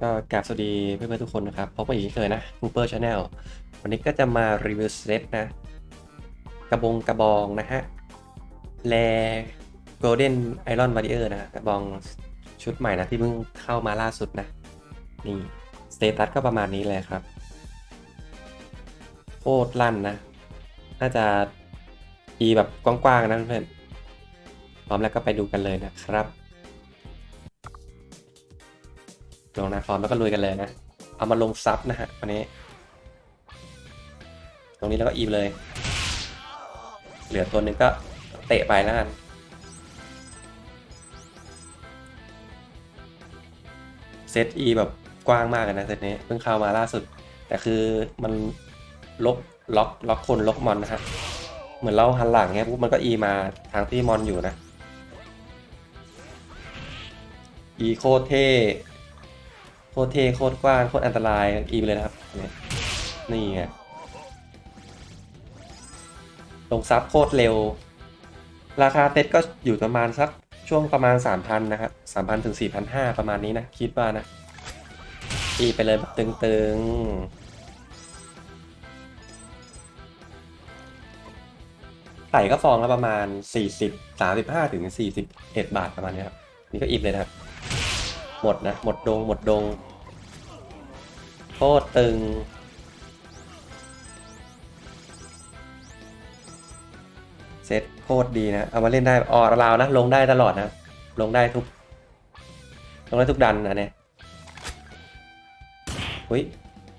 ก็กราบสวัสดีเพื่อนๆทุกคนนะครับพบกันอีกเช่นเคยนะ Cooper Channel วันนี้ก็จะมารีวิวเซตนะ กระบงกระบองนะฮะ แล Golden Iron Warrior นะกระบองชุดใหม่นะ ที่เพิ่งเข้ามาล่าสุดนะ นี่สเตตัสก็ประมาณนี้เลยครับ โคตรลั่นนะ น่าจะอีแบบกว้างๆนะเพื่อนพร้อมแล้วก็ไปดูกันเลยนะครับ ลงนะพร้อมแล้วก็ลุยกันเลยนะ เอามาลงซับนะฮะวันนี้ ตรงนี้แล้วก็อีมเลย เหลือตัวหนึ่งก็เตะไปแล้วกันเซตอีแบบกว้างมากนะเซตนี้เพิ่งเข้ามาล่าสุด แต่คือมันล็อกล็อกล็อกคนล็อกมอนนะฮะเหมือนเราหันหลังเงี้ยปุ๊บมันก็อีมาทางที่มอนอยู่นะอีโคเท่ โคตรเท่โคตรกว้างโคตรอันตรายอีไปเลยนะครับนี่นี่ไงลงซับโคตรเร็ว ราคาเต็ดก็อยู่ประมาณสักช่วงประมาณ 3,000 นะครับ 3,000 ถึง 4,500 ประมาณนี้นะ คิดว่านะอีไปเลยแบบตึงๆไต่ก็ฟองละประมาณ 40 35 ถึง 41 บาทประมาณนี้ครับ นี่ก็อีบเลยนะครับ หมดนะ หมดดง หมดดงโคตรตึง เซตโคตรดีนะ เอามาเล่นได้ออราวนะ ลงได้ตลอดนะ ลงได้ทุก ลงได้ทุกดันนะเนี่ยอุ้ย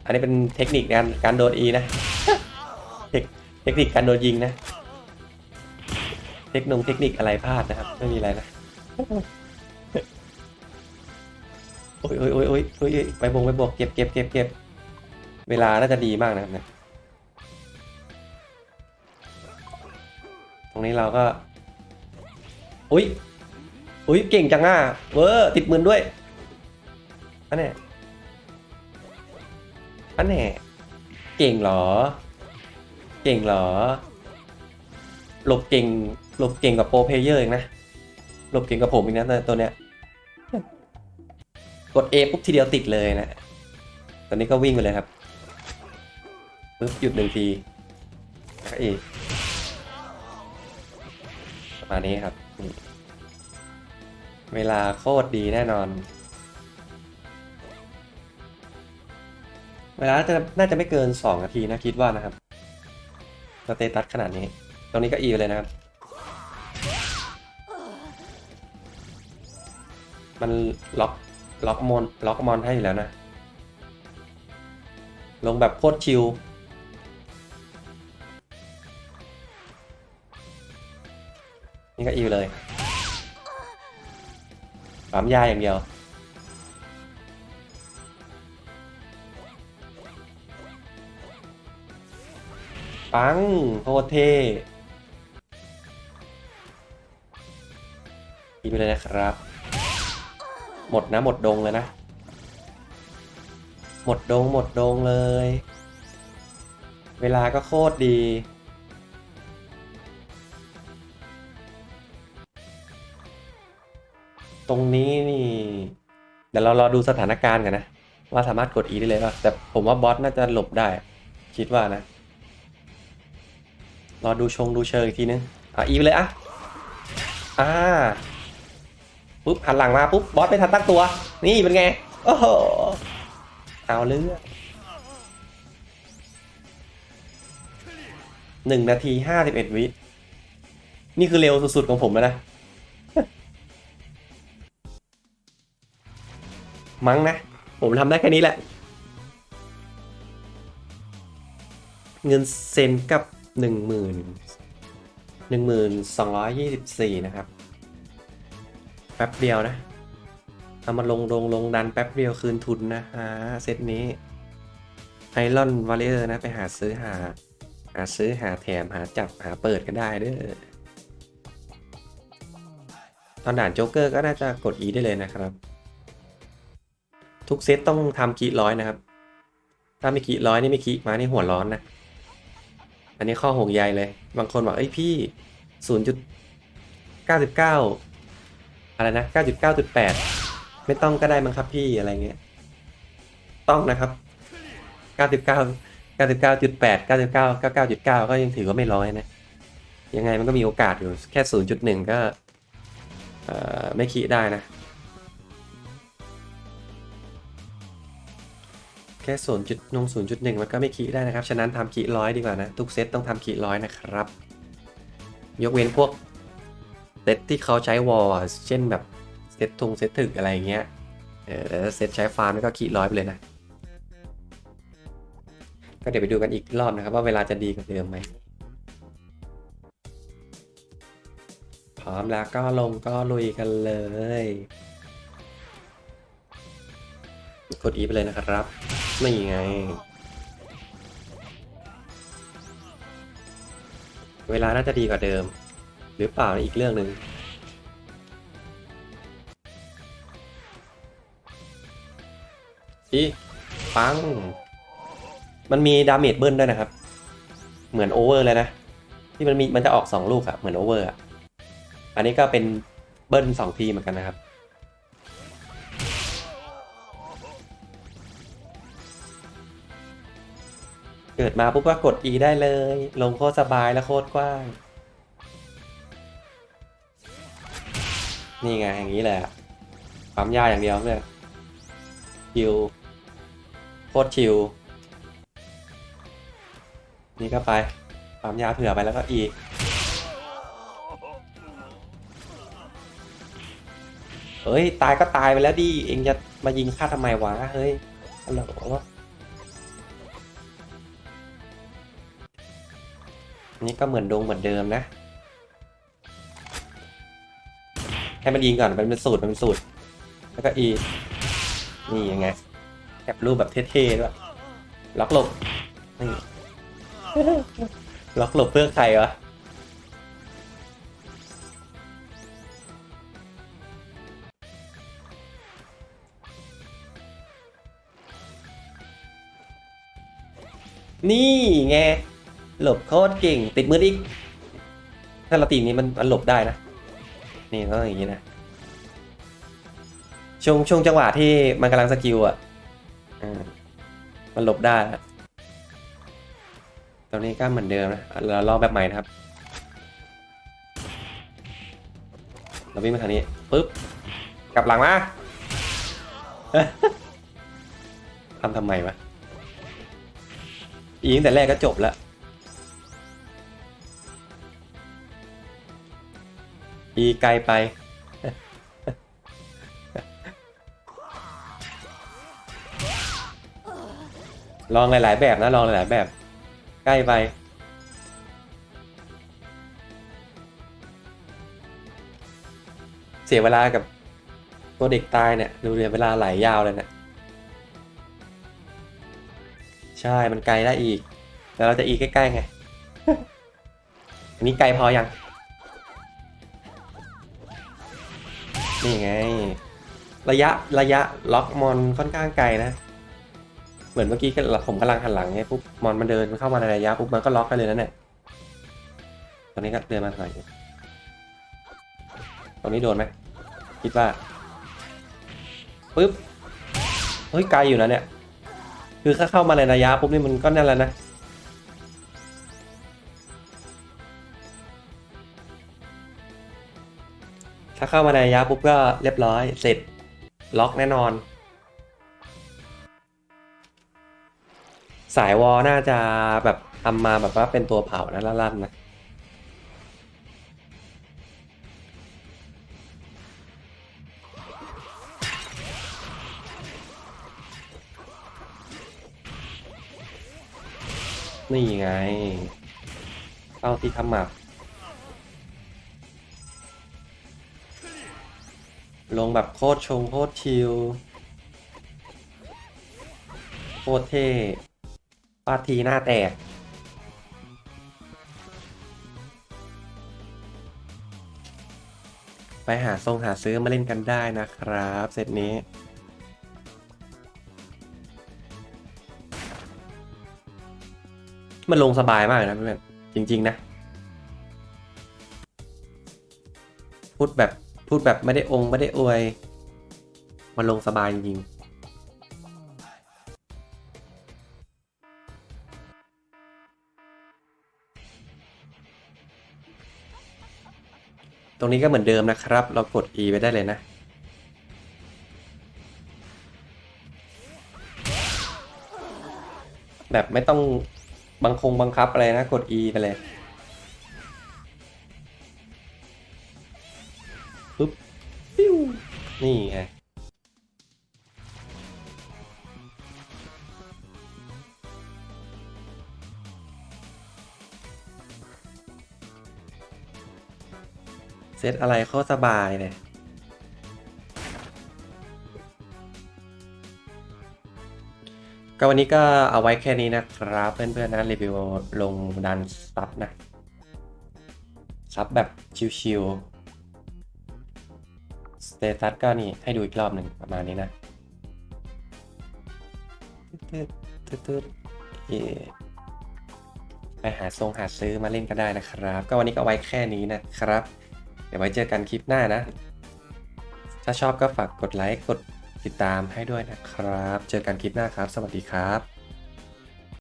อันนี้เป็นเทคนิคการการโดนอีนะ เทคนิคการโดนยิงนะ เทคนิคเทคนิคอะไรพลาดนะครับ ไม่มีอะไรนะ อ้ยโอ้ยโอ้ยโอ้ยโอ้ยโอ้ยไปบงไปบวกเก็บเก็บเก็บเก็บเวลาน่าจะดีมากนะครับเนี่ยตรงนี้เราก็อุ้ยอุ้ยเก่งจังอะเวอร์ติดมือด้วยอันนี้อันนี้เก่งเหรอ เก่งเหรอ หลบเก่ง หลบเก่งกว่าโปรเพลเยอร์เองนะ หลบเก่งกว่าผมอีกนะตัวเนี้ย กด A ปุ๊บทีเดียวติดเลยนะ ตอนนี้ก็วิ่งไปเลยครับปุ๊บหยุดหนึ่งทีแล้วก็ A ประมาณนี้ครับ เวลาโคตรดีแน่นอน เวลาจะน่าจะไม่เกิน 2 นาทีนะคิดว่านะครับสเตตัสขนาดนี้ ตรงนี้ก็ E ไปเลยนะครับ มันล็อก ล็อกมอนล็อกมอนให้แล้วนะ ลงแบบโคตรชิลนี่ก็อิวเลยปั๊มยาอย่างเดียว ปังโคตรเท่อีกไปเลยนะครับ หมดนะหมดดงเลยนะ หมดดงหมดดงเลย เวลาก็โคตรดี ตรงนี้นี่ เดี๋ยวเรารอดูสถานการณ์กันนะ ว่าสามารถกด E ได้เลยป่ะ แต่ผมว่าบอสน่าจะหลบได้ คิดว่านะ รอดูชงดูเชิงอีกทีนึง อะ E ไปเลยอะ อ่า ปุ๊บหันหลังมาปุ๊บบอสไม่ทันตั้งตัว นี่เป็นไงโอ้โหเอาเรื่องหนึ่งนาทีห้าสิบเอ็ดวินี่คือเร็วสุดๆของผมแล้วนะ มั้งนะ ผมทำได้แค่นี้แหละ เงินเซนกับหนึ่งหมื่นหนึ่งหมื่นสองร้อยยี่สิบสี่นะครับ แป๊บเดียวนะเอามาลงลงลงดันแป๊บเดียวคืนทุนนะฮะเซตนี้ไอรอนวอลเลอร์นะ ไปหาซื้อหา หาซื้อหาแถมหาจับหาเปิดก็ได้เด้อตอนด่านโจ๊กเกอร์ก็น่าจะกดอีได้เลยนะครับ ทุกเซตต้องทำคีร้อยนะครับ ถ้าไม่คีร้อยนี่ไม่คีมานี่หัวร้อนนะ อันนี้ข้อห่วงใยเลย บางคนบอกเอ้ยพี่ 0.99 อะไรนะ 9.9.8 ไม่ต้องก็ได้มั้งครับพี่อะไรเงี้ย ต้องนะครับ 99 99.8 99 99.9 ก็ยังถือว่าไม่ร้อยนะ ยังไงมันก็มีโอกาสอยู่แค่ 0.1 ก็เอ่อไม่ขีได้นะ แค่ศูนย์จุดนงศูนย์จุดหนึ่งมันก็ไม่ขีได้นะครับ ฉะนั้นทำขีร้อยดีกว่านะ ทุกเซตต้องทำขีร้อยนะครับ ยกเว้นพวก เซตที่เขาใช้วอลเช่นแบบเซตทงเซตถึกอะไรเงี้ย เออแต่เซตใช้ฟาร์มก็ขีร้อยไปเลยนะ ก็เดี๋ยวไปดูกันอีกรอบนะครับ ว่าเวลาจะดีกว่าเดิมไหมพร้อมแล้วก็ลงก็ลุยกันเลย กดอีไปเลยนะครับนี่ไงเวลาน่าจะดีกว่าเดิม หรือเปล่าอีกเรื่องหนึ่งอีปัง มันมีดาเมจเบิ้ลด้วยนะครับ เหมือนโอเวอร์เลยนะ ที่มันมีมันจะออกสองลูกอะเหมือนโอเวอร์อะอันนี้ก็เป็นเบิ้ลสองทีเหมือนกันนะครับเกิดมาปุ๊บก็กด E ได้เลย ลงโคตรสบายและโคตรกว้าง นี่ไงอย่างนี้แหละความยากอย่างเดียวเพื่อนชิวโคตรชิว นี่ก็ไปความยาเผื่อไปแล้วก็ E เฮ้ย ตายก็ตายไปแล้วดิ เองจะมายิงข้าทำไมวะ เฮ้ยฮัลโหลนี่ก็เหมือนดงเหมือนเดิมนะ ให้มันยิงก่อนมันเป็นสูตรมันเป็นสูตร แล้วก็อีนี่ยังไงแคปรูปแบบเท่ๆด้วยล็อกหลบนี่ล็อกหลบเพื่อใครวะนี่ไงหลบโคตรเก่งติดมืออีกถ้าเราตีนี้มันมันหลบได้นะ นี่ต้องอย่างนี้นะช่วงช่วงจังหวะที่มันกำลังสกิลอะมันหลบได้ตอนนี้ก็เหมือนเดิมนะเราลองแบบใหม่นะครับเราวิ่งมาทางนี้ปุ๊บกลับหลังมาทำทำไมวะอีตั้งแต่แรกก็จบแล้ว อีไกลไป ลองหลาย ๆ แบบนะ ลองหลาย ๆ แบบ ใกล้ไป เสียเวลากับตัวเด็กตายเนี่ย ดูเรียนเวลาไหลยาวเลยเนี่ย ใช่ มันไกลได้อีกแต่เราจะอีกใกล้ ๆ ไง อันนี้ไกลพอยัง นี่ไง ระยะระยะล็อกมอนค่อนข้างไกลนะ เหมือนเมื่อกี้ก็ผมกำลังหันหลังไงปุ๊บมอนมันเดินเข้ามาในระยะปุ๊บมันก็ล็อกกันเลยนะเนี่ยตรงนี้ก็เดินมาหน่อยตรงนี้โดนไหมคิดว่าปุ๊บเฮ้ยไกลอยู่นะเนี่ย คือถ้าเข้ามาในระยะปุ๊บนี่มันก็นั่นแล้วนะ ถ้าเข้ามาในระยะปุ๊บก็เรียบร้อย เสร็จ ล็อกแน่นอน สายวอลน่าจะแบบทำมาแบบว่าเป็นตัวเผานะลั่นๆนะนี่ไงเข้าที่ขมับ ลงแบบโคตรชงโคตรชิลโคตรเท่ฟาทีหน้าแตก ไปหาทรงหาซื้อมาเล่นกันได้นะครับเซตนี้มันลงสบายมากนะเพื่อนจริง ๆ นะ พูดแบบ พูดแบบไม่ได้องค์ไม่ได้อวย มันลงสบายจริงตรงนี้ก็เหมือนเดิมนะครับ เรากด E ไปได้เลยนะ แบบไม่ต้องบังคงบังคับอะไรนะ กด E ไปเลย นี่ไงเซตอะไรเขาสบายเลยก็วันนี้ก็เอาไว้แค่นี้นะครับ เพื่อนๆนะรีวิวลงดันซับนะซับแบบชิวๆ ตตัสก็นี่ให้ดูอีกรอบหนึ่งประมาณนี้นะตึ๊ดตึ๊ดตึ๊ดเย่ไปหาทรงหาซื้อมาเล่นก็ได้นะครับ ก็วันนี้ก็ไว้แค่นี้นะครับ เดี๋ยวไว้เจอกันคลิปหน้านะ ถ้าชอบก็ฝากกดไลค์กดติดตามให้ด้วยนะครับ เจอกันคลิปหน้าครับ สวัสดีครับ